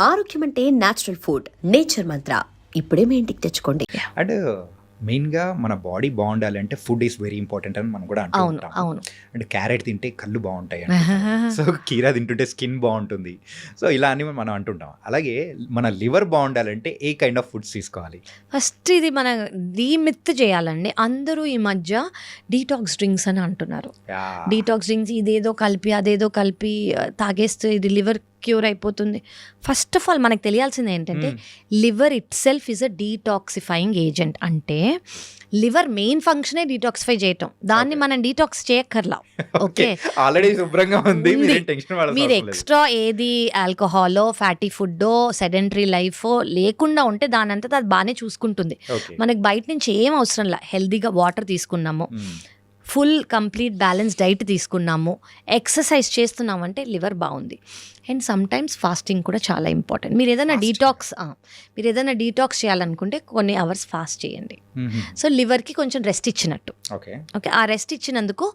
ఆరోగ్యం అంటే natural food nature మంత్ర ఇప్పుడే మీ ఇంటికి తెచ్చుకోండి. అండ్ మెయిన్గా మన బాడీ బాగుండాలి అంటే ఫుడ్ ఈస్ వెరీ ఇంపార్టెంట్ అని మనం కూడా అంటూ అవును ఉంటాం అవును. అండ్ క్యారెట్ తింటే కళ్ళు బాగుంటాయి సో కీరా తింటుంటే స్కిన్ బాగుంటుంది. సో ఇలా అని మనం అంటుంటాం. అలాగే మన లివర్ బాగుండాలంటే ఏ కైండ్ ఆఫ్ ఫుడ్స్ తీసుకోవాలి? ఫస్ట్ ఇది మన డీమిత్ చేయాలండి. అందరూ ఈ మధ్య డీటాక్స్ డ్రింక్స్ అని అంటున్నారు. డీటాక్స్ డ్రింక్స్ ఇదేదో కలిపి అదేదో కలిపి తాగేస్తే ఇది లివర్ క్యూర్ అయిపోతుంది. ఫస్ట్ ఆఫ్ ఆల్ మనకు తెలియాల్సింది ఏంటంటే liver itself is a detoxifying agent. అంటే లివర్ మెయిన్ ఫంక్షనే డీటాక్సిఫై చేయటం. దాన్ని. మనం డీటాక్స్ చేయక్కర్లా. ఓకే. ఆల్రెడీ శుభ్రంగా ఉంది. మీరేం. ఎక్స్ట్రా ఏది ఆల్కహాలో ఫ్యాటీ ఫుడ్డో సెడెంటరీ లైఫో లేకుండా ఉంటే దాని అంతా అది బాగానే చూసుకుంటుంది. మనకి బయట నుంచి ఏం అవసరం లే? హెల్దీగా వాటర్ తీసుకున్నాము. ఫుల్ కంప్లీట్ బ్యాలెన్స్ డైట్ తీసుకున్నాము. ఎక్సర్సైజ్ చేస్తున్నామంటే లివర్ బాగుంది. అండ్ సమ్ టైమ్స్ ఫాస్టింగ్ కూడా చాలా ఇంపార్టెంట్ మీరు ఏదైనా. డీటాక్స్ మీరు ఏదైనా డీటాక్స్ చేయాలనుకుంటే కొన్ని అవర్స్ ఫాస్ట్ చేయండి. సో లివర్కి కొంచెం రెస్ట్ ఇచ్చినట్టు. ఓకే ఓకే ఆ రెస్ట్ ఇచ్చినందుకు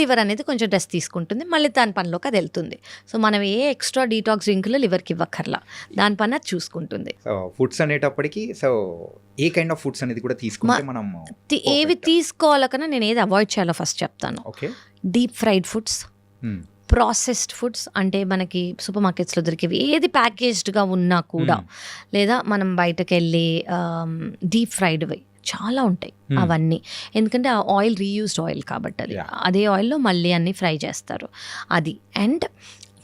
లివర్ అనేది కొంచెం రెస్ట్ తీసుకుంటుంది. మళ్ళీ దాని పనిలోకి అది వెళ్తుంది. సో మనం ఏ ఎక్స్ట్రా డీటాక్స్ డ్రింకులు లివర్కి ఇవ్వక్కర్లా. దాని పని అది చూసుకుంటుంది. సో ఫుడ్స్ అనేటప్పటికి సో ఏ కైండ్ ఆఫ్ ఫుడ్స్ అనేది కూడా తీసుకుంటే మనం ఏవి. తీసుకోవాలకన్నా నేను ఏది అవాయిడ్ చేయాలో ఫస్ట్ చెప్తాను. Okay deep fried foods. Processed foods అంటే మనకి సూపర్ మార్కెట్స్లో దొరికేవి. ఏది ప్యాకేజ్డ్గా ఉన్నా కూడా మ్మ్. లేదా మనం బయటకు వెళ్ళి డీప్ ఫ్రైడ్వి చాలా ఉంటాయి Hmm. అవన్నీ. ఎందుకంటే ఆ ఆయిల్ రీయూస్డ్ ఆయిల్ కాబట్టి అది. అదే ఆయిల్లో మళ్ళీ అన్ని ఫ్రై చేస్తారు. అది. And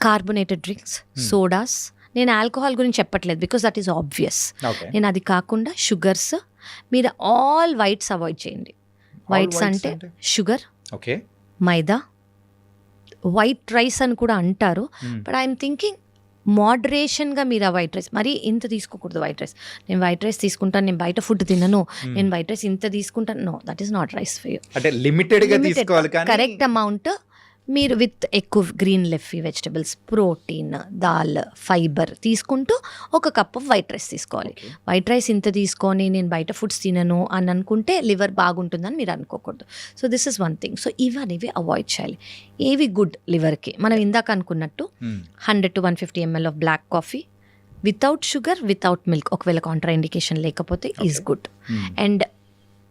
carbonated drinks Hmm. Sodas నేను ఆల్కహాల్ గురించి చెప్పట్లేదు బికాస్ దట్ ఈస్ ఆబ్వియస్ నేను అది కాకుండా షుగర్స్ మీరు ఆల్ వైట్స్ అవాయిడ్ చేయండి. వైట్స్ అంటే sugar okay maida white rice అని కూడా అంటారు. బట్ ఐఎమ్ థింకింగ్ మోడరేషన్గా మీరు ఆ వైట్ రైస్ మరి ఇంత తీసుకోకూడదు వైట్ రైస్ నేను వైట్ రైస్ తీసుకుంటాను నేను బయట ఫుడ్ తినను. మ్మ్. నేను వైట్ రైస్ ఇంత తీసుకుంటాను. No that is not rice for you అంటే లిమిటెడ్ కరెక్ట్ అమౌంట్ మీరు విత్ ఎక్కువ green leafy vegetables protein dal fibre తీసుకుంటూ ఒక కప్ ఆఫ్ వైట్ రైస్ తీసుకోవాలి. వైట్ రైస్ ఇంత తీసుకొని నేను బయట ఫుడ్స్ తినను అని అనుకుంటే లివర్ బాగుంటుందని మీరు అనుకోకూడదు so this is one thing so ఇవి అనేవి అవాయిడ్ చేయాలి ఏవి గుడ్ లివర్కి మనం ఇందాక అనుకున్నట్టు. Hundred to one fifty ml of black coffee without sugar without milk ఒకవేళ కాంట్రా ఇండికేషన్ లేకపోతే is. Good. And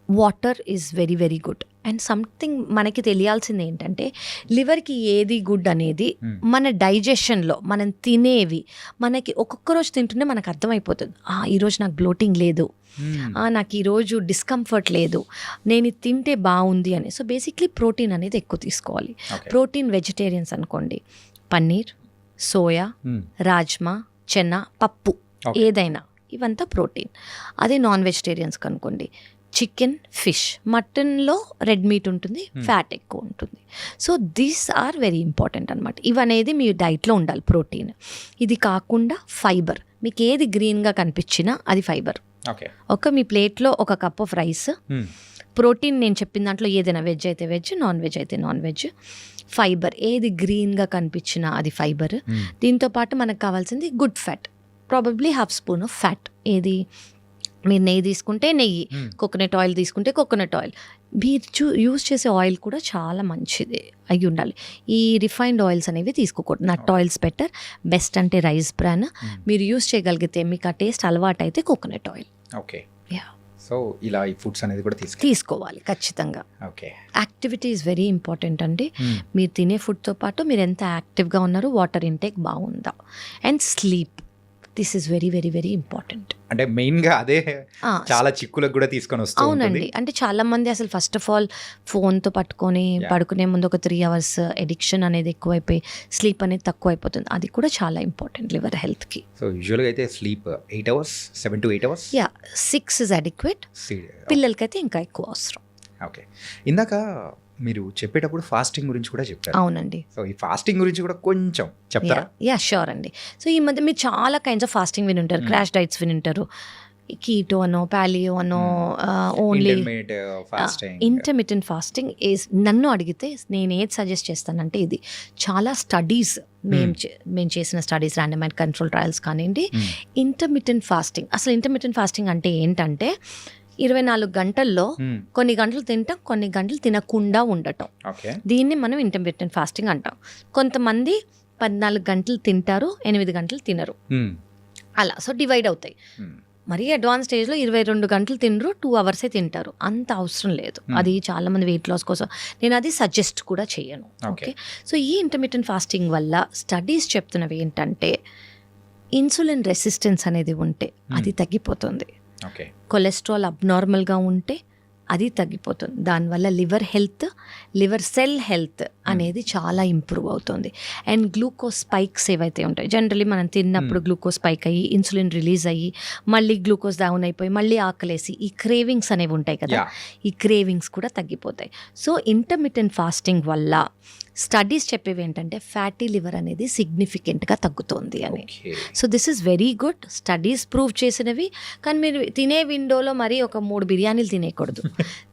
water is very very good and something మనకి తెలియాల్సింది ఏంటంటే లివర్కి ఏది గుడ్ అనేది Hmm. మన డైజెషన్లో మనం తినేవి మనకి ఒక్కొక్క రోజు తింటుంటే మనకు అర్థమైపోతుంది ఈరోజు నాకు బ్లోటింగ్ లేదు. ఆ, నాకు ఈరోజు డిస్కంఫర్ట్ లేదు నేను ఇది తింటే బాగుంది అని సో బేసిక్లీ ప్రోటీన్ అనేది ఎక్కువ తీసుకోవాలి. ప్రోటీన్ వెజిటేరియన్స్ అనుకోండి పన్నీర్ సోయా మ్మ్. రాజ్మా చెన్న పప్పు. ఏదైనా ఇవంతా ప్రోటీన్ అదే నాన్ వెజిటేరియన్స్ అనుకోండి చికెన్ ఫిష్. మటన్లో రెడ్ మీట్ ఉంటుంది Hmm. ఫ్యాట్ ఎక్కువ ఉంటుంది. So these are very important అనమాట ఇవనేది మీ డైట్లో ఉండాలి ప్రోటీన్. ఇది కాకుండా ఫైబర్. మీకు ఏది గ్రీన్గా కనిపించినా అది ఫైబర్. ఒక మీ ప్లేట్లో ఒక కప్ ఆఫ్ రైస్. మ్మ్. ప్రోటీన్ నేను చెప్పిన దాంట్లో ఏదైనా వెజ్ అయితే వెజ్ నాన్ వెజ్ అయితే నాన్ వెజ్. ఫైబర్. ఏది గ్రీన్గా కనిపించినా అది ఫైబర్. మ్మ్. దీంతో పాటు మనకు కావాల్సింది good fat. Probably half spoon of fat. ఏది మీరు నెయ్యి తీసుకుంటే నెయ్యి. కోకోనట్ ఆయిల్ తీసుకుంటే కోకోనట్ ఆయిల్. మీరు చూ యూస్ చేసే ఆయిల్ కూడా చాలా మంచిది అయి ఉండాలి. ఈ రిఫైన్డ్ ఆయిల్స్ అనేవి తీసుకోకూడదు. నట్ ఆయిల్స్ బెటర్ బెస్ట్ అంటే రైస్ బ్రాన్. మీరు యూస్ చేయగలిగితే మీకు ఆ టేస్ట్ అలవాటు అయితే coconut oil. Okay. Yeah. So ఇలా ఈ ఫుడ్స్ అనేది కూడా తీసుకు. తీసుకోవాలి ఖచ్చితంగా. Okay. Activity is very important అండి. మీరు తినే ఫుడ్తో పాటు మీరు ఎంత యాక్టివ్గా ఉన్నారు వాటర్ ఇంటేక్ బాగుందా. And sleep. This is very very very important. అంటే మెయిన్గా అదే చాలా చిక్కులకు కూడా తీసుకొని వస్తూ ఉంటుంది. అవునండి. అంటే చాలా మంది అసలు ఫస్ట్ ఆఫ్ ఆల్ ఫోన్తో పట్టుకొని. పడుకునే ముందు ఒక త్రీ అవర్స్ ఎడిక్షన్ అనేది ఎక్కువైపోయి స్లీప్ అనేది తక్కువ అయిపోతుంది అది కూడా చాలా ఇంపార్టెంట్ లివర్ హెల్త్కి. సో యూజువల్గా అయితే sleep eight hours seven to eight hours yeah six is adequate పిల్లలకైతే ఇంకా ఎక్కువ అవసరం. ఓకే ఇందాక మీరు చెప్పేటప్పుడు ఫాస్టింగ్ గురించి కూడా చెప్పారు. అవునండి. సో ఈ ఫాస్టింగ్ గురించి కూడా కొంచెం చెప్తారా? యా షూర్ అండి. సో ఈ మధ్య మీరు చాలా కైండ్స్ ఆఫ్ ఫాస్టింగ్ విని ఉంటారు Hmm. క్రాష్ డైట్స్ విని ఉంటారు కీటో అనో ప్యాలియో అనో ఓన్లీ ఇంటర్మీడియట్ ఫాస్టింగ్ ఈజ్ నన్ను అడిగితే నేను ఏది సజెస్ట్ చేస్తానంటే ఇది. చాలా స్టడీస్ మేము మేము చేసిన స్టడీస్ ర్యాండమైడ్ కంట్రోల్ ట్రయల్స్ కానివ్వండి. ఇంటర్మీడియట్ ఫాస్టింగ్ అసలు ఇంటర్మీడియట్ ఫాస్టింగ్ అంటే ఏంటంటే ఇరవై నాలుగు గంటల్లో కొన్ని గంటలు తింటాం కొన్ని గంటలు తినకుండా ఉండటం. దీన్ని మనం ఇంటర్మీడియట్ ఫాస్టింగ్ అంటాం. కొంతమంది పద్నాలుగు గంటలు తింటారు ఎనిమిది గంటలు తినరు. అలా సో డివైడ్ అవుతాయి. Hmm. మరీ అడ్వాన్స్ స్టేజ్లో ఇరవై రెండు గంటలు తినరు టూ అవర్సే తింటారు. అంత అవసరం లేదు. Hmm. అది చాలా మంది వెయిట్ లాస్ కోసం. నేను అది సజెస్ట్ కూడా చేయను. ఓకే సో ఈ ఇంటర్మీడియట్ ఫాస్టింగ్ వల్ల స్టడీస్ చెప్తున్నవి ఏంటంటే ఇన్సులిన్ రెసిస్టెన్స్ అనేది ఉంటే అది తగ్గిపోతుంది. కొలెస్ట్రాల్ అబ్నార్మల్గా ఉంటే అది తగ్గిపోతుంది. దానివల్ల liver health liver cell health అనేది చాలా ఇంప్రూవ్ అవుతుంది. అండ్ గ్లూకోజ్ స్పైక్స్ ఏవైతే ఉంటాయి జనరలీ మనం తిన్నప్పుడు గ్లూకోజ్ స్పైక్ అయ్యి ఇన్సులిన్ రిలీజ్ అయ్యి మళ్ళీ గ్లూకోజ్ డౌన్ అయిపోయి మళ్ళీ ఆకలేసి ఈ క్రేవింగ్స్ అనేవి ఉంటాయి కదా ఈ క్రేవింగ్స్ కూడా తగ్గిపోతాయి. సో ఇంటర్మీడియట్ ఫాస్టింగ్ వల్ల స్టడీస్ చెప్పేవి ఏంటంటే ఫ్యాటీ లివర్ అనేది సిగ్నిఫికెంట్గా తగ్గుతోంది అని. So this is very good studies prove చేసినవి. కానీ మీరు తినే విండోలో మరీ ఒక మూడు బిర్యానీలు తినేయకూడదు.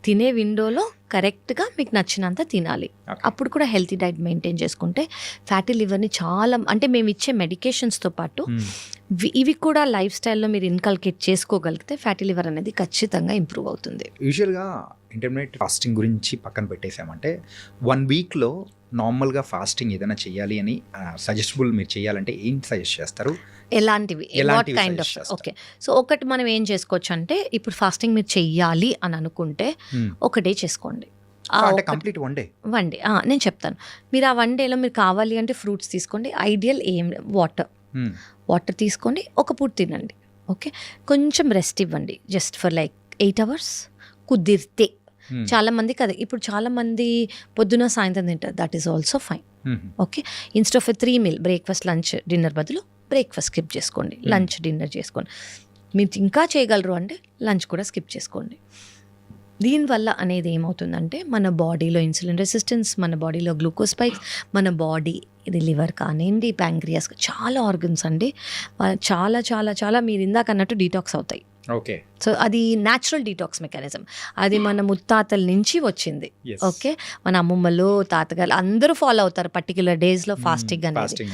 తినే విండోలో కరెక్ట్గా మీకు నచ్చినంత తినాలి. అప్పుడు కూడా హెల్తీ డైట్ మెయింటైన్ చేసుకుంటే ఫ్యాటీ లివర్ని చాలా అంటే మేము ఇచ్చే మెడికేషన్స్తో పాటు Hmm. ఇవి కూడా లైఫ్ స్టైల్లో మీరు ఇన్కల్కేట్ చేసుకోగలిగితే ఫ్యాటీ లివర్ అనేది ఖచ్చితంగా ఇంప్రూవ్ అవుతుంది యూజువల్గా ఇంటర్మీడియట్ ఫాస్టింగ్ గురించి పక్కన పెట్టేసామంటే వన్ వీక్లో నార్మల్గా ఫాస్టింగ్ ఏదైనా చేయాలి అని సజెస్టబుల్ మీరు చేయాలంటే ఏం సజెస్ట్ చేస్తారు ఎలాంటివి? What kind of? Okay so ఒకటి మనం ఏం చేసుకోవచ్చు అంటే ఇప్పుడు ఫాస్టింగ్ మీరు చెయ్యాలి అని అనుకుంటే Hmm. ఒక డే చేసుకోండి. Complete one day one day నేను చెప్తాను. మీరు ఆ వన్ డేలో మీరు కావాలి అంటే ఫ్రూట్స్ తీసుకోండి. ఐడియల్ ఏం వాటర్ వాటర్ తీసుకోండి. ఒక పూట తినండి. ఓకే కొంచెం రెస్ట్ ఇవ్వండి. Just for like eight hours కుదిరితే. Hmm. చాలా మంది కదా ఇప్పుడు చాలా మంది పొద్దున సాయంత్రం తింటారు. That is also fine okay instead of three meal breakfast lunch dinner బదులు బ్రేక్ఫాస్ట్ స్కిప్ చేసుకోండి లంచ్ డిన్నర్ చేసుకోండి. మీరు ఇంకా చేయగలరు అంటే లంచ్ కూడా స్కిప్ చేసుకోండి. దీనివల్ల అనేది ఏమవుతుందంటే మన బాడీలో ఇన్సులిన్ రెసిస్టెన్స్ మన బాడీలో గ్లూకోజ్ స్పైక్స్ మన బాడీ ఇది లివర్ కానివ్వండి ప్యాంక్రియాస్ చాలా ఆర్గన్స్ అండి. చాలా చాలా చాలా మీరు ఇందాక అన్నట్టు డీటాక్స్ అవుతాయి. ఓకే సో అది న్యాచురల్ డీటాక్స్ మెకానిజం అది మన ముత్తాతల నుంచి వచ్చింది. ఓకే మన అమ్మమ్మలు తాతగారు అందరూ ఫాలో అవుతారు పర్టికులర్ డేస్లో ఫాస్టింగ్ అనేది.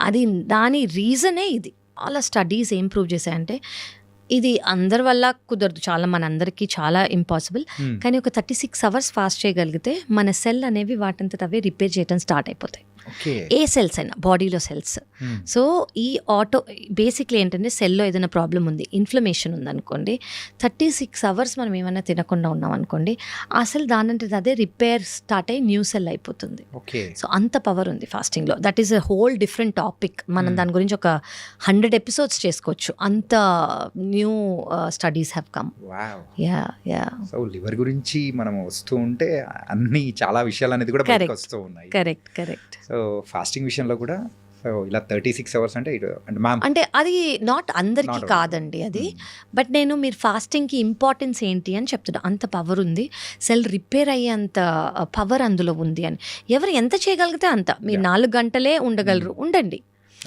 అది దాని రీజనే ఇది. చాలా స్టడీస్ ఏం ప్రూవ్ చేశాయంటే ఇది అందరి వల్ల కుదరదు. చాలా మన అందరికీ చాలా ఇంపాసిబుల్ Hmm. కానీ ఒక థర్టీ సిక్స్ అవర్స్ ఫాస్ట్ చేయగలిగితే మన సెల్ అనేవి వాటంతట అవే రిపేర్ చేయడం స్టార్ట్ అయిపోతాయి. ఏ సెల్స్ అయినా బాడీలో సెల్స్ Hmm. సో ఈ ఆటో బేసిక్లీ ఏంటంటే సెల్లో ఏదైనా ప్రాబ్లం ఉంది ఇన్ఫ్లమేషన్ ఉందనుకోండి థర్టీ సిక్స్ అవర్స్ మనం ఏమైనా తినకుండా ఉన్నాం అనుకోండి ఆ సెల్ దానంటే అదే రిపేర్ స్టార్ట్ అయ్యి న్యూ సెల్ అయిపోతుంది. ఓకే. సో అంత పవర్ ఉంది ఫాస్టింగ్లో that is a whole different topic మనం దాని గురించి ఒక హండ్రెడ్ ఎపిసోడ్స్ చేసుకోవచ్చు. అంత new studies have come yeah yeah so liver గురించి మనం వస్తూ ఉంటే అన్ని చాలా విషయాలు అనేది కూడా. వస్తూ ఉన్నాయి. కరెక్ట్ కరెక్ట్ సో ఫాస్టింగ్ విషయంలో కూడా సో ఇలా థర్టీ సిక్స్ అవర్స్ అంటే ఇటు అంటే మ్యామ్ అంటే అది నాట్ అందరికీ. కాదండి అది. బట్ నేను మీరు ఫాస్టింగ్కి ఇంపార్టెన్స్ ఏంటి అని చెప్తున్నా. అంత పవర్ ఉంది. సెల్ రిపేర్ అయ్యేంత పవర్ అందులో ఉంది అని. ఎవరు ఎంత చేయగలిగితే అంత. మీరు. నాలుగు గంటలే ఉండగలరు. ఉండండి.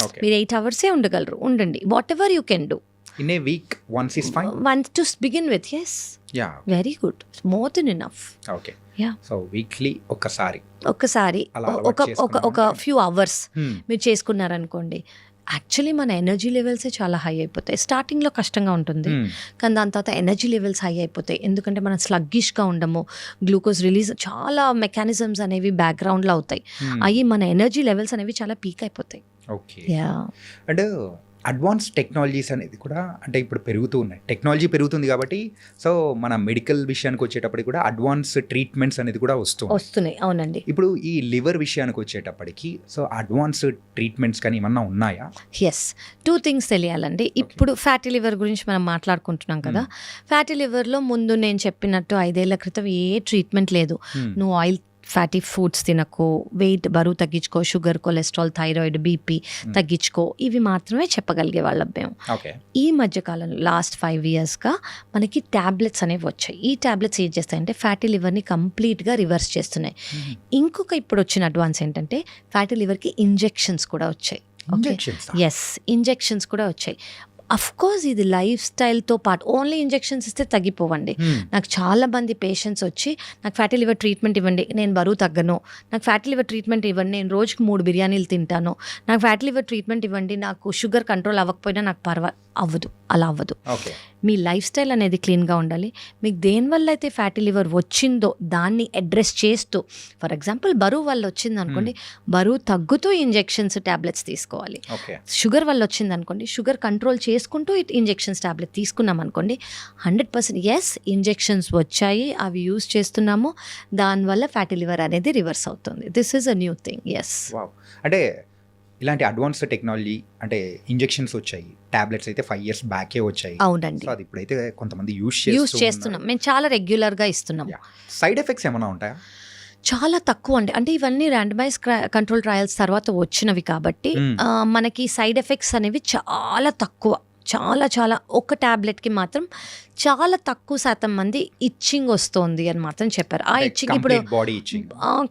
ఓకే మీరు ఎయిట్ అవర్సే ఉండగలరు. ఉండండి. Whatever you can do in a week once is fine one to begin with yes yeah very good more than enough okay Yeah. So weekly ఒక్కసారి ఒక్కసారి అలా ఒక అలవాటు ఒక ఒక ఫ్యూ అవర్స్ మీరు చేసుకున్నారనుకోండి యాక్చువల్లీ మన ఎనర్జీ లెవెల్సే చాలా హై అయిపోతాయి. స్టార్టింగ్లో కష్టంగా ఉంటుంది. Hmm. కానీ దాని తర్వాత ఎనర్జీ లెవెల్స్ హై అయిపోతాయి. ఎందుకంటే మనం స్లగ్గిష్గా ఉండము. గ్లూకోజ్ రిలీజ్ చాలా మెకానిజమ్స్ అనేవి బ్యాక్గ్రౌండ్లో అవుతాయి. Hmm. అవి మన ఎనర్జీ లెవెల్స్ అనేవి చాలా పీక్ అయిపోతాయి. Okay yeah and advance technologies అనేది కూడా అంటే ఇప్పుడు పెరుగుతూ ఉన్నాయి. టెక్నాలజీ పెరుగుతుంది కాబట్టి సో మన మెడికల్ విషయానికి వచ్చేటప్పటికి కూడా అడ్వాన్స్ ట్రీట్మెంట్స్ అనేది కూడా వస్తుంది వస్తున్నాయి. అవునండి. ఇప్పుడు ఈ లివర్ విషయానికి వచ్చేటప్పటికి సో అడ్వాన్స్ ట్రీట్మెంట్స్ కానీ ఏమన్నా ఉన్నాయా? ఎస్ టూ థింగ్స్ తెలియాలండి. ఇప్పుడు ఫ్యాటీ లివర్ గురించి మనం మాట్లాడుకుంటున్నాం కదా. ఫ్యాటీ లివర్లో ముందు నేను చెప్పినట్టు ఐదేళ్ళ క్రితం ఏ ట్రీట్మెంట్ లేదు. Hmm. నువ్వు ఆయిల్ ఫ్యాటీ ఫుడ్స్ తినకు వెయిట్ బరువు తగ్గించుకో షుగర్ కొలెస్ట్రాల్ థైరాయిడ్ బీపీ తగ్గించుకో ఇవి మాత్రమే చెప్పగలిగే వాళ్ళం మేము. ఈ మధ్యకాలంలో లాస్ట్ ఫైవ్ ఇయర్స్గా మనకి ట్యాబ్లెట్స్ అనేవి వచ్చాయి. ఈ ట్యాబ్లెట్స్ ఏం చేస్తాయంటే ఫ్యాటీ లివర్ని కంప్లీట్గా రివర్స్ చేస్తున్నాయి. ఇంకొక ఇప్పుడు వచ్చిన అడ్వాన్స్ ఏంటంటే ఫ్యాటీ లివర్కి ఇంజెక్షన్స్ కూడా వచ్చాయి. ఎస్ ఇంజెక్షన్స్ కూడా వచ్చాయి. అఫ్ కోర్స్ ఇది లైఫ్ స్టైల్తో పాటు ఓన్లీ ఇంజెక్షన్స్ ఇస్తే తగ్గిపోవండి. నాకు చాలా మంది పేషెంట్స్ వచ్చి నాకు ఫ్యాటీ లివర్ ట్రీట్మెంట్ ఇవ్వండి నేను బరువు తగ్గను. నాకు ఫ్యాటీ లివర్ ట్రీట్మెంట్ ఇవ్వండి నేను రోజుకి మూడు బిర్యానీలు తింటాను. నాకు ఫ్యాటీ లివర్ ట్రీట్మెంట్ ఇవ్వండి నాకు షుగర్ కంట్రోల్ అవ్వకపోయినా నాకు పర్వా అవ్వదు అలా అవ్వదు. మీ లైఫ్ స్టైల్ అనేది క్లీన్గా ఉండాలి. మీకు దేనివల్ల అయితే ఫ్యాటీ లివర్ వచ్చిందో దాన్ని అడ్రస్ చేస్తూ ఫర్ ఎగ్జాంపుల్ బరువు వల్ల వచ్చింది అనుకోండి బరువు తగ్గుతూ ఇంజెక్షన్స్ ట్యాబ్లెట్స్ తీసుకోవాలి. షుగర్ వల్ల వచ్చింది అనుకోండి షుగర్ కంట్రోల్ చేస్తూ చేసుకుంటూ ఇట్ ఇంజెక్షన్స్ టాబ్లెట్ తీసుకున్నాం అనుకోండి. హండ్రెడ్ పర్సెంట్ ఎస్ ఇంజెక్షన్స్ వచ్చాయి అవి యూస్ చేస్తున్నాము. దానివల్ల ఫ్యాటీ లివర్ అనేది రివర్స్ అవుతుంది. This is a new thing yes అంటే ఇలాంటి అడ్వాన్స్డ్ టెక్నాలజీ అంటే ఇంజెక్షన్స్ వచ్చాయి టాబ్లెట్స్ అయితే ఫైవ్ ఇయర్స్ బ్యాకే వచ్చాయి. అవునండి. అది ఇప్పుడైతే కొంతమంది యూస్ యూస్ చేస్తున్నాం. మేము చాలా రెగ్యులర్గా ఇస్తున్నాం. సైడ్ ఎఫెక్ట్స్ ఏమైనా ఉంటాయా? చాలా తక్కువ అండి. అంటే ఇవన్నీ ర్యాండమైజ్ కంట్రోల్ ట్రయల్స్ తర్వాత వచ్చినవి కాబట్టి Hmm. మనకి సైడ్ ఎఫెక్ట్స్ అనేవి చాలా తక్కువ. చాలా చాలా ఒక టాబ్లెట్కి మాత్రం చాలా తక్కువ శాతం మంది ఇచ్చింగ్ వస్తుంది అని మాత్రం చెప్పారు. ఆ ఇచ్చింగ్ ఇప్పుడు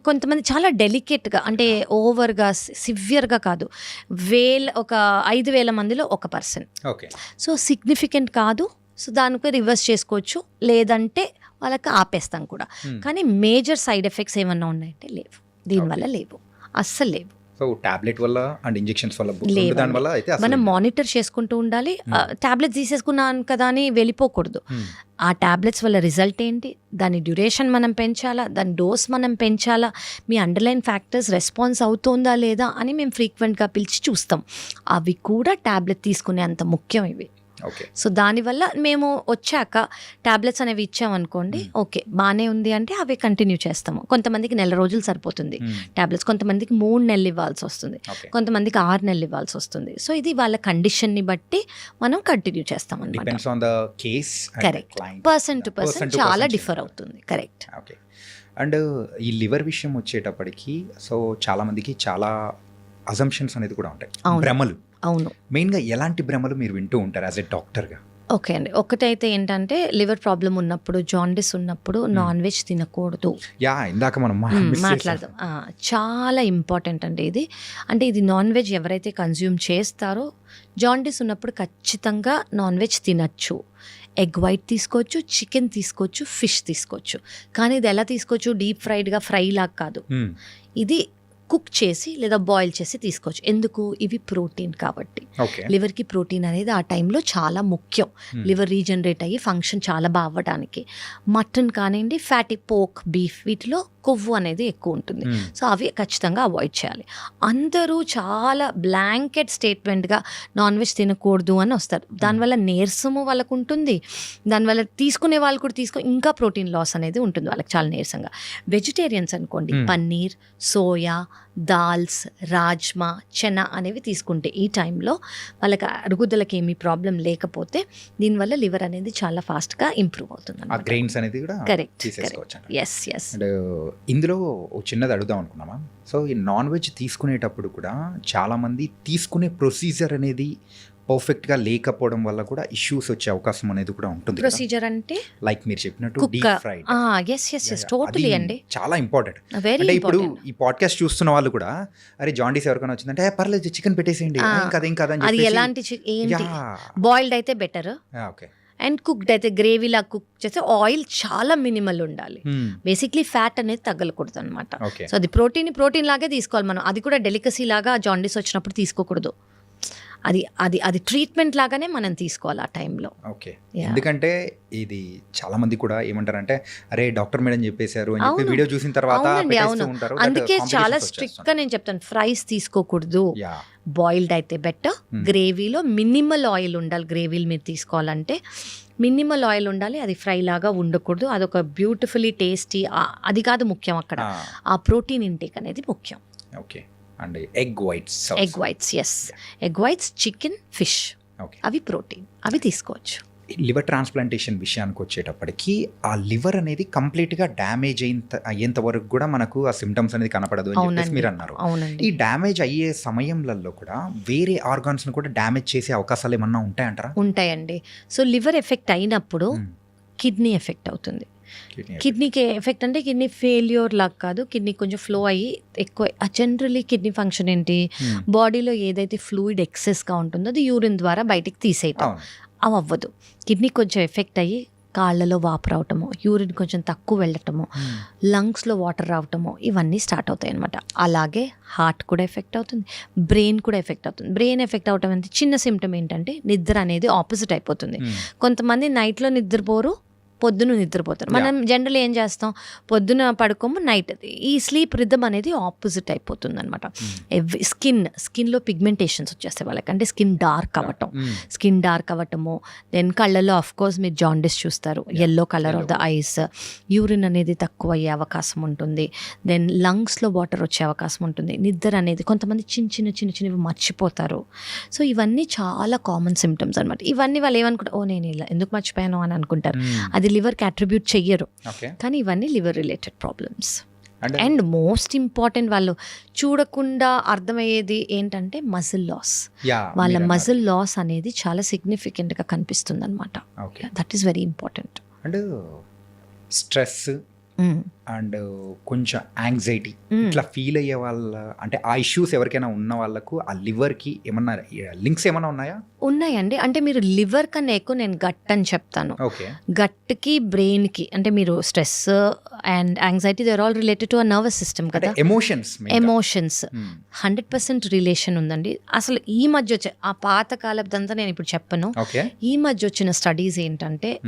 కొంతమంది చాలా డెలికేట్గా అంటే ఓవర్గా సివియర్గా కాదు. వేల ఒక ఐదు వేల మందిలో ఒక పర్సన్ ఓకే. సో సిగ్నిఫికెంట్ కాదు. సో దానికి రివర్స్ చేసుకోవచ్చు. లేదంటే వాళ్ళకి ఆపేస్తాం కూడా. కానీ మేజర్ సైడ్ ఎఫెక్ట్స్ ఏమన్నా ఉన్నాయంటే లేవు. దీనివల్ల లేవు. అస్సలు లేవు. సో టాబ్లెట్ వల్ల అండ్ ఇంజెక్షన్స్ వల్ల లేవండి. దాని వల్ల అయితే మనం. మానిటర్ చేసుకుంటూ ఉండాలి. టాబ్లెట్స్ తీసేసుకున్నాను కదా అని వెళ్ళిపోకూడదు. Hmm. ఆ టాబ్లెట్స్ వల్ల రిజల్ట్ ఏంటి? దాని డ్యూరేషన్ మనం పెంచాలా? దాని డోస్ మనం పెంచాలా? మీ అండర్లైన్ ఫ్యాక్టర్స్ రెస్పాన్స్ అవుతుందా లేదా అని మేము ఫ్రీక్వెంట్గా పిలిచి చూస్తాం. అవి కూడా టాబ్లెట్ తీసుకునే అంత ముఖ్యం ఇవి. సో దానివల్ల మేము వచ్చాక టాబ్లెట్స్ అనేవి ఇచ్చామనుకోండి ఓకే బాగానే ఉంది అంటే అవి కంటిన్యూ చేస్తాము. కొంతమందికి నెల రోజులు సరిపోతుంది Hmm. టాబ్లెట్స్ కొంతమందికి మూడు నెలలు ఇవ్వాల్సి వస్తుంది కొంతమందికి ఆరు నెలలు ఇవ్వాల్సి వస్తుంది. సో ఇది వాళ్ళ కండిషన్ని బట్టి మనం కంటిన్యూ చేస్తాం Correct. పర్సన్ టు పర్సన్ చాలా డిఫర్ అవుతుంది. కరెక్ట్ ఓకే అండ్ ఈ లివర్ విషయం వచ్చేటప్పటికి సో చాలా మందికి చాలా అజంప్షన్స్ అనేది కూడా ఉంటాయి. భ్రమలు. అవును. మెయిన్గా ఎలాంటి భ్రమలు మీరు వింటూ ఉంటారు యాజ్ ఎ డాక్టర్గా? ఓకే అండి. ఒకటైతే ఏంటంటే లివర్ ప్రాబ్లం ఉన్నప్పుడు జాండిస్ ఉన్నప్పుడు నాన్ వెజ్ తినకూడదు. యా ఇందాక మనం. మాట్లాడదాం. చాలా ఇంపార్టెంట్ అండి ఇది. అంటే ఇది నాన్ వెజ్ ఎవరైతే కన్జ్యూమ్ చేస్తారో జాండీస్ ఉన్నప్పుడు ఖచ్చితంగా నాన్ వెజ్ తినచ్చు. ఎగ్ వైట్ తీసుకోవచ్చు చికెన్ తీసుకోవచ్చు ఫిష్ తీసుకోవచ్చు. కానీ ఇది ఎలా తీసుకోవచ్చు? డీప్ ఫ్రైడ్గా ఫ్రై లాగా కాదు. ఇది కుక్ చేసి లేదా బాయిల్ చేసి తీసుకోవచ్చు. ఎందుకు? ఇవి ప్రోటీన్ కాబట్టి. లివర్కి ప్రోటీన్ అనేది ఆ టైంలో చాలా ముఖ్యం. Hmm. లివర్ రీజనరేట్ అయ్యి ఫంక్షన్ చాలా బాగా అవ్వడానికి మటన్ కానివ్వండి ఫ్యాటీ పోక్ బీఫ్ వీటిలో కొవ్వు అనేది ఎక్కువ ఉంటుంది. సో అవి ఖచ్చితంగా అవాయిడ్ చేయాలి. అందరూ చాలా బ్లాంకెట్ స్టేట్మెంట్గా నాన్ వెజ్ తినకూడదు అని వస్తారు. దానివల్ల నీరసము వాళ్ళకు ఉంటుంది. దానివల్ల తీసుకునే వాళ్ళు కూడా తీసుకో ఇంకా ప్రోటీన్ లాస్ అనేది ఉంటుంది వాళ్ళకి చాలా నీరసంగా. వెజిటేరియన్స్ అనుకోండి. పన్నీర్ సోయా దాల్స్ రాజ్మా చెనా అనేవి తీసుకుంటే ఈ టైంలో వాళ్ళకి అరుగుదలకి ఏమీ ప్రాబ్లం లేకపోతే దీనివల్ల లివర్ అనేది చాలా ఫాస్ట్గా ఇంప్రూవ్ అవుతుంది ఆ గ్రెయిన్స్ అనేది కూడా కరెక్ట్. ఎస్ ఎస్ ఇందులో ఒక చిన్నది అడుగుదాం అనుకున్నామా? సో ఈ నాన్ వెజ్ తీసుకునేటప్పుడు కూడా చాలామంది తీసుకునే ప్రొసీజర్ అనేది పర్ఫెక్ట్గా లేకపోవడం వల్ల కూడా ఇష్యూస్ వచ్చే అవకాశం అనేది కూడా ఉంటుంది ప్రొసీజర్ అంటే? లైక్ మీరు చెప్పినట్టు deep fried. Yes yes yes totally అండి. చాలా ఇంపార్టెంట్. అంటే ఇప్పుడు ఈ పాడ్కాస్ట్ చూస్తున్న వాళ్ళు కూడా అరే జాండీస్ ఎవరికైనా వచ్చిందంటే "ఏ, పర్లేదు చికెన్ పెట్టేసేయండి. కదా ఏం కదా అది ఎలాంటి ఏంటి. బాయిల్డ్ అయితే బెటర్. ఓకే. అండ్ కుక్డ్ అయితే గ్రేవీలా కుక్ చేస్తే ఆయిల్ చాలా మినిమల్ ఉండాలి. Hmm. బేసిక్లీ ఫ్యాట్ అనేది తగ్గలకూడదు అనమాట సో అది ప్రోటీన్ ప్రోటీన్ లాగే తీసుకోవాలి మనం. అది కూడా డెలికసీ లాగా జాండీస్ వచ్చినప్పుడు తీసుకోకూడదు. అది అది అది ట్రీట్మెంట్ లాగానే మనం తీసుకోవాలి ఆ టైంలో ఓకే. ఎందుకంటే ఇది చాలా మంది కూడా ఏమంటారంటే అరే డాక్టర్ మేడం చెప్పేశారు అని చెప్పి అవును. వీడియో చూసిన తర్వాత అవును. అందుకే చాలా. స్ట్రిక్ట్గా నేను చెప్తాను ఫ్రైస్ తీసుకోకూడదు. బాయిల్డ్ అయితే బెటర్. గ్రేవీలో మినిమల్ ఆయిల్ ఉండాలి గ్రేవీలు మీరు తీసుకోవాలంటే. మినిమల్ ఆయిల్ ఉండాలి అది ఫ్రై లాగా ఉండకూడదు. అదొక బ్యూటిఫుల్లీ టేస్టీ అది కాదు ముఖ్యం అక్కడ. ఆ ప్రోటీన్ ఇంటేక్ అనేది ముఖ్యం. Okay and egg whites egg whites yes egg whites chicken fish okay అవి ప్రోటీన్ అవి తీసుకోవచ్చు. లివర్ ట్రాన్స్ప్లాంటేషన్ విషయానికి వచ్చేటప్పటికి ఆ లివర్ అనేది కంప్లీట్గా డ్యామేజ్ అయ్యేంత అయ్యేంత వరకు కూడా మనకు ఆ సిమ్టమ్స్ అనేది కనపడదు అని చెప్పేసి మీరు అన్నారు ఈ డ్యామేజ్ అయ్యే సమయంలో కూడా వేరే ఆర్గాన్స్ను కూడా డ్యామేజ్ చేసే అవకాశాలు ఏమన్నా ఉంటాయంటారా? ఉంటాయండి. సో లివర్ ఎఫెక్ట్ అయినప్పుడు. కిడ్నీ ఎఫెక్ట్ అవుతుంది. కిడ్నీకి ఎఫెక్ట్ అంటే కిడ్నీ ఫెయిల్యూర్ లాగా కాదు. కిడ్నీ కొంచెం ఫ్లో అయ్యి ఎక్కువ జనరలీ కిడ్నీ ఫంక్షన్ ఏంటి. బాడీలో ఏదైతే ఫ్లూయిడ్ ఎక్సెస్గా ఉంటుందో అది యూరిన్ ద్వారా బయటికి తీసేయటం. అవి అవ్వదు. కిడ్నీ కొంచెం ఎఫెక్ట్ అయ్యి కాళ్ళలో వాపు రావటము యూరిన్ కొంచెం తక్కువ వెళ్ళటము. లంగ్స్లో వాటర్ రావటము ఇవన్నీ స్టార్ట్ అవుతాయి అనమాట అలాగే హార్ట్ కూడా ఎఫెక్ట్ అవుతుంది. బ్రెయిన్ కూడా ఎఫెక్ట్ అవుతుంది. బ్రెయిన్ ఎఫెక్ట్ అవటం అంటే చిన్న సిమ్టమ్ ఏంటంటే నిద్ర అనేది ఆపోజిట్ అయిపోతుంది. కొంతమంది నైట్లో నిద్రపోరు పొద్దున నిద్రపోతారు. మనం జనరల్ ఏం చేస్తాం? పొద్దున పడుకోము నైట్ ఈ స్లీప్ రిథమ్ అనేది ఆపోజిట్ అయిపోతుంది అనమాట స్కిన్ స్కిన్లో పిగ్మెంటేషన్స్ వచ్చేస్తాయి వాళ్ళకి. అంటే స్కిన్ డార్క్ అవ్వటం. స్కిన్ డార్క్ అవ్వటము. దెన్ కళ్ళలో ఆఫ్ కోర్స్ మీరు జాండిస్ చూస్తారు. Yellow colour of the eyes urine అనేది తక్కువ అయ్యే అవకాశం ఉంటుంది. దెన్ లంగ్స్లో వాటర్ వచ్చే అవకాశం ఉంటుంది. నిద్ర అనేది కొంతమంది చిన్న చిన్న చిన్న చిన్నవి మర్చిపోతారు. సో ఇవన్నీ చాలా కామన్ సిమ్టమ్స్ అనమాట ఇవన్నీ వాళ్ళు ఏమనుకుంటారు ఓ నేను ఇలా ఎందుకు మర్చిపోయాను? అని అనుకుంటారు. అది లివర్కి అట్రిబ్యూట్ చెయ్యరు. ఓకే కానీ ఇవన్నీ liver related problems and most important వాళ్ళు చూడకుండా అర్థమయ్యేది ఏంటంటే మజిల్ లాస్ వాళ్ళ మజిల్ లాస్ అనేది చాలా సిగ్నిఫికెంట్గా కనిపిస్తుంది అనమాట okay that is very important and stress and కొంచెం యాంగ్జైటీ ఇట్లా ఫీల్ అయ్యే వాళ్ళ అంటే ఆ ఇష్యూస్ ఎవరికైనా ఉన్న వాళ్ళకు ఆ లివర్కి ఏమన్నా లింక్స్ ఏమైనా ఉన్నాయా? ఉన్నాయండి. అంటే మీరు లివర్ కన్నా ఎక్కువ నేను గట్ అని చెప్తాను. గట్కి బ్రెయిన్కి అంటే మీరు stress and anxiety they're all related to a nervous system కదా. Emotions emotions. Hundred percent relation ఉందండి. అసలు ఈ మధ్య వచ్చే ఆ పాత కాలదంతా నేను ఇప్పుడు చెప్పను. ఈ మధ్య వచ్చిన స్టడీస్ ఏంటంటే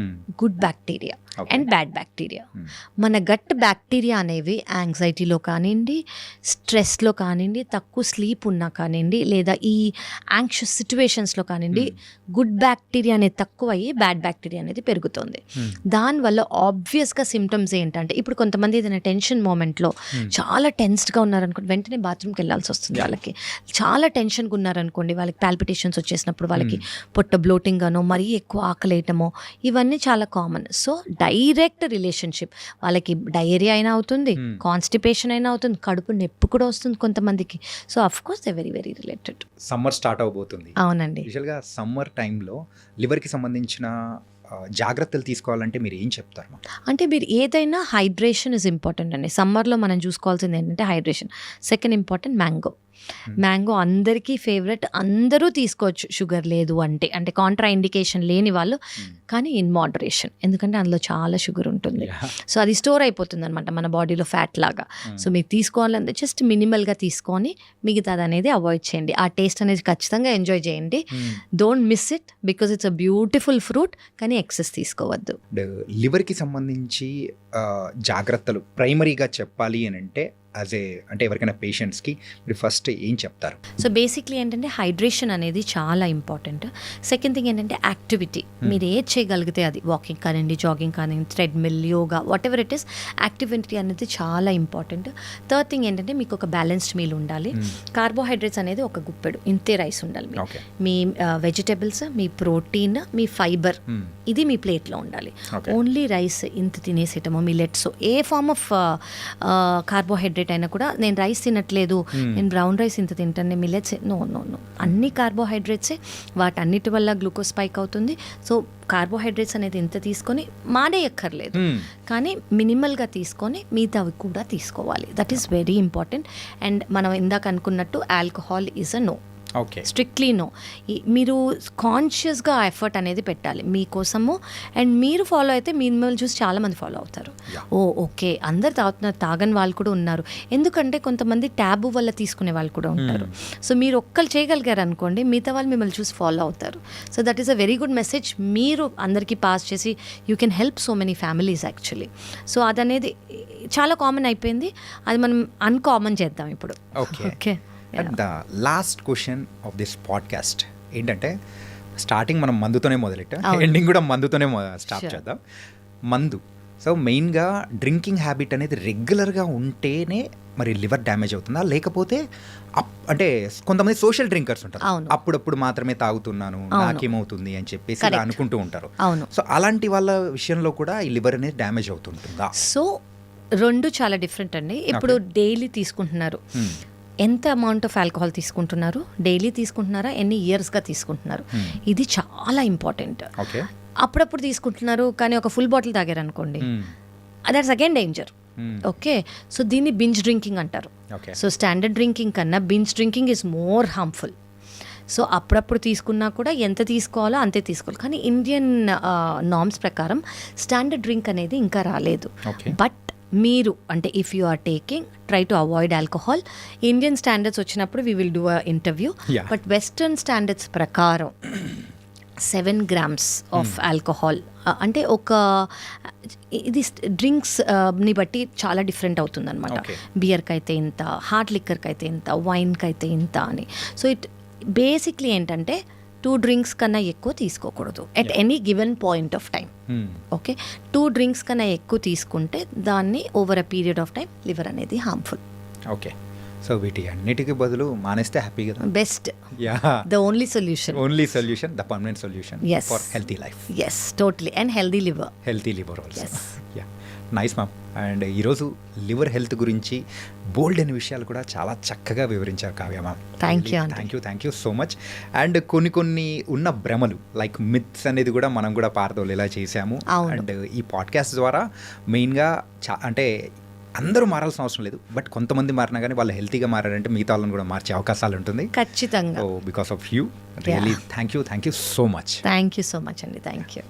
good bacteria and bad bacteria. Hmm. మన గట్ బ్యాక్టీరియా అనేవి యాంగ్జైటీలో కానివ్వండి స్ట్రెస్లో కానివ్వండి తక్కువ స్లీప్ ఉన్నా కానివ్వండి లేదా ఈ యాంగ్షియస్ సిచ్యువేషన్స్లో కానివ్వండి గుడ్ బ్యాక్టీరియా అనేది తక్కువ అయ్యి బ్యాడ్ బ్యాక్టీరియా అనేది పెరుగుతుంది. దానివల్ల ఆబ్వియస్గా సిమ్టమ్స్ ఏంటంటే ఇప్పుడు కొంతమంది ఏదైనా టెన్షన్ మూమెంట్లో చాలా టెన్స్డ్గా ఉన్నారనుకోండి వెంటనే బాత్రూమ్కి వెళ్ళాల్సి వస్తుంది వాళ్ళకి. చాలా టెన్షన్గా ఉన్నారనుకోండి వాళ్ళకి పాల్పిటేషన్స్ వచ్చేసినప్పుడు వాళ్ళకి పొట్ట బ్లోటింగ్ గానో మరీ ఎక్కువ ఆకలేయటమో ఇవన్నీ చాలా కామన్ సో డైరెక్ట్ రిలేషన్షిప్ వాళ్ళకి డయేరియా అయినా అవుతుంది Hmm. కాన్స్టిపేషన్ అయినా అవుతుంది కడుపు నొప్పి కూడా వస్తుంది కొంతమందికి. So of course they very very related summer start అవబోతుంది అవునండి. యూజువల్గా సమ్మర్ టైంలో లివర్కి సంబంధించిన జాగ్రత్తలు తీసుకోవాలంటే మీరు ఏం చెప్తారు అంటే మీరు ఏదైనా హైడ్రేషన్ ఇస్ ఇంపార్టెంట్ అండి. సమ్మర్లో మనం చూసుకోవాల్సింది ఏంటంటే hydration. Second important mango. Mango అందరికీ ఫేవరెట్ అందరూ తీసుకోవచ్చు షుగర్ లేదు అంటే. అంటే కాంట్రా ఇండికేషన్ లేని వాళ్ళు. కానీ ఇన్ మోడరేషన్ ఎందుకంటే అందులో చాలా షుగర్ ఉంటుంది. సో అది స్టోర్ అయిపోతుంది అనమాట మన బాడీలో ఫ్యాట్ లాగా. సో మీరు తీసుకోవాలంటే జస్ట్ మినిమల్గా తీసుకొని మిగతాది అనేది అవాయిడ్ చేయండి. ఆ టేస్ట్ అనేది ఖచ్చితంగా ఎంజాయ్ చేయండి. Don't miss it because it's a beautiful fruit కానీ ఎక్సెస్ తీసుకోవద్దు. లివర్కి సంబంధించి జాగ్రత్తలు ప్రైమరీగా చెప్పాలి అని అంటే యాజ్ ఏ అంటే ఎవరికైనా పేషెంట్స్కి మీరు ఫస్ట్ ఏం చెప్తారు? సో బేసిక్లీ ఏంటంటే హైడ్రేషన్ అనేది చాలా ఇంపార్టెంట్ సెకండ్ థింగ్ ఏంటంటే యాక్టివిటీ మీరు ఏది చేయగలిగితే అది. వాకింగ్ కానివ్వండి జాగింగ్ కానివ్వండి treadmill yoga whatever it is activity అనేది చాలా ఇంపార్టెంట్ థర్డ్ థింగ్ ఏంటంటే మీకు ఒక బ్యాలెన్స్డ్ మీల్ ఉండాలి. కార్బోహైడ్రేట్స్ అనేది ఒక గుప్పెడు. ఇంతే రైస్ ఉండాలి మీ. వెజిటబుల్స్ మీ ప్రోటీన్ మీ ఫైబర్ ఇది మీ ప్లేట్లో ఉండాలి. ఓన్లీ రైస్ ఇంత తినేసేయటము మిల్లెట్స్ ఏ ఫార్మ్ ఆఫ్ కార్బోహైడ్రేట్ అయినా కూడా నేను రైస్ తినట్లేదు. నేను బ్రౌన్ రైస్ ఇంత తింటాను మిల్లెట్స్ నో నో నో అన్ని కార్బోహైడ్రేట్సే వాటన్నిటి వల్ల గ్లూకోజ్ స్పైక్ అవుతుంది. సో కార్బోహైడ్రేట్స్ అనేది ఇంత తీసుకొని మానేయక్కర్లేదు. కానీ మినిమల్గా తీసుకొని మిగతావి కూడా తీసుకోవాలి. That is very important and మనం ఇందాక అనుకున్నట్టు alcohol is a no okay. Strictly no. మీరు కాన్షియస్గా ఎఫర్ట్ అనేది పెట్టాలి మీకోసము. అండ్ మీరు ఫాలో అయితే మీ మిమ్మల్ని చూసి చాలామంది ఫాలో అవుతారు. ఓ ఓకే. అందరు తాగుతున్నారు తాగని వాళ్ళు కూడా ఉన్నారు. ఎందుకంటే కొంతమంది ట్యాబు వల్ల తీసుకునే వాళ్ళు కూడా ఉంటారు. సో మీరు ఒక్కరు చేయగలిగారు అనుకోండి మిగతా వాళ్ళు మిమ్మల్ని చూసి ఫాలో అవుతారు. So that is a very good message. మీరు అందరికీ పాస్ చేసి you can help so many families actually. So అదనేది చాలా కామన్ అయిపోయింది. అది మనం అన్కామన్ చేద్దాం ఇప్పుడు. Okay. Okay. And the last question of this podcast ఏంటంటే స్టార్టింగ్ మనం మందుతోనే మొదలెట్టాం. ఎండింగ్ కూడా మందుతోనే స్టార్ట్. చేద్దాం మందు సో మెయిన్గా డ్రింకింగ్ హ్యాబిట్ అనేది రెగ్యులర్గా ఉంటేనే మరి లివర్ డ్యామేజ్ అవుతుందా లేకపోతే అంటే కొంతమంది సోషల్ డ్రింకర్స్ ఉంటారు. అప్పుడప్పుడు మాత్రమే తాగుతున్నాను. నాకేమవుతుంది అని చెప్పేసి. అనుకుంటూ ఉంటారు అవును సో అలాంటి వాళ్ళ విషయంలో కూడా ఈ లివర్ అనేది డ్యామేజ్ అవుతుంటుందా సో రెండు చాలా డిఫరెంట్ అండి ఇప్పుడు డైలీ తీసుకుంటున్నారు Hmm. ఎంత అమౌంట్ ఆఫ్ ఆల్కహాల్ తీసుకుంటున్నారు? డైలీ తీసుకుంటున్నారా? ఎన్ని ఇయర్స్గా తీసుకుంటున్నారు? Hmm. ఇది చాలా ఇంపార్టెంట్ అప్పుడప్పుడు తీసుకుంటున్నారు కానీ ఒక ఫుల్ బాటిల్ తాగారు అనుకోండి that's again danger okay so దీన్ని బింజ్ డ్రింకింగ్ అంటారు. సో స్టాండర్డ్ డ్రింకింగ్ కన్నా binge drinking is more harmful so అప్పుడప్పుడు తీసుకున్నా కూడా ఎంత తీసుకోవాలో అంతే తీసుకోవాలి. కానీ ఇండియన్ నామ్స్ ప్రకారం స్టాండర్డ్ డ్రింక్ అనేది ఇంకా రాలేదు. బట్ మీరు అంటే if you are taking try to avoid alcohol Indian standards వచ్చినప్పుడు we will do a interview. But western standards ప్రకారం సెవెన్ గ్రామ్స్ ఆఫ్ ఆల్కహాల్ అంటే ఒక ఇది డ్రింక్స్ని బట్టి చాలా డిఫరెంట్ అవుతుంది అనమాట. బియర్కి అయితే ఇంత హార్ట్ లిక్కర్కి అయితే ఇంత వైన్కి అయితే ఇంత అని. సో ఇట్ బేసిక్లీ ఏంటంటే టూ డ్రింక్స్ కన్నా ఎక్కువ తీసుకోకూడదు. At any given point of time. Okay two drinks కన్నా ఎక్కువ తీసుకుంటే దాన్ని over a period of time liver అనేది హార్మ్ఫుల్ ఓకే సో వీటి అన్నిటికీ బదులు మానేస్తే హ్యాపీ కదా? Best ya the only solution only solution the permanent solution. For healthy life yes totally and healthy liver healthy liver also. Ya nice ma'am and ఈరోజు liver health గురించి బోల్డ్ అనే విషయాలు కూడా చాలా చక్కగా వివరించారు Kavya ma'am you, aunty. Thank you thank you so much and కొన్ని కొన్ని ఉన్న భ్రమలు లైక్ మిత్స్ అనేది కూడా మనం కూడా పారదోలేలా చేశాము. అండ్ ఈ పాడ్కాస్ట్ ద్వారా మెయిన్గా చా అంటే అందరూ మారాల్సిన అవసరం లేదు. బట్ కొంతమంది మారినా కానీ వాళ్ళు హెల్తీగా మారారంటే మిగతా వాళ్ళని కూడా మార్చే అవకాశాలు ఉంటుంది. ఖచ్చితంగా. Because of you really thank you thank you so much thank you so much అండి థ్యాంక్ యూ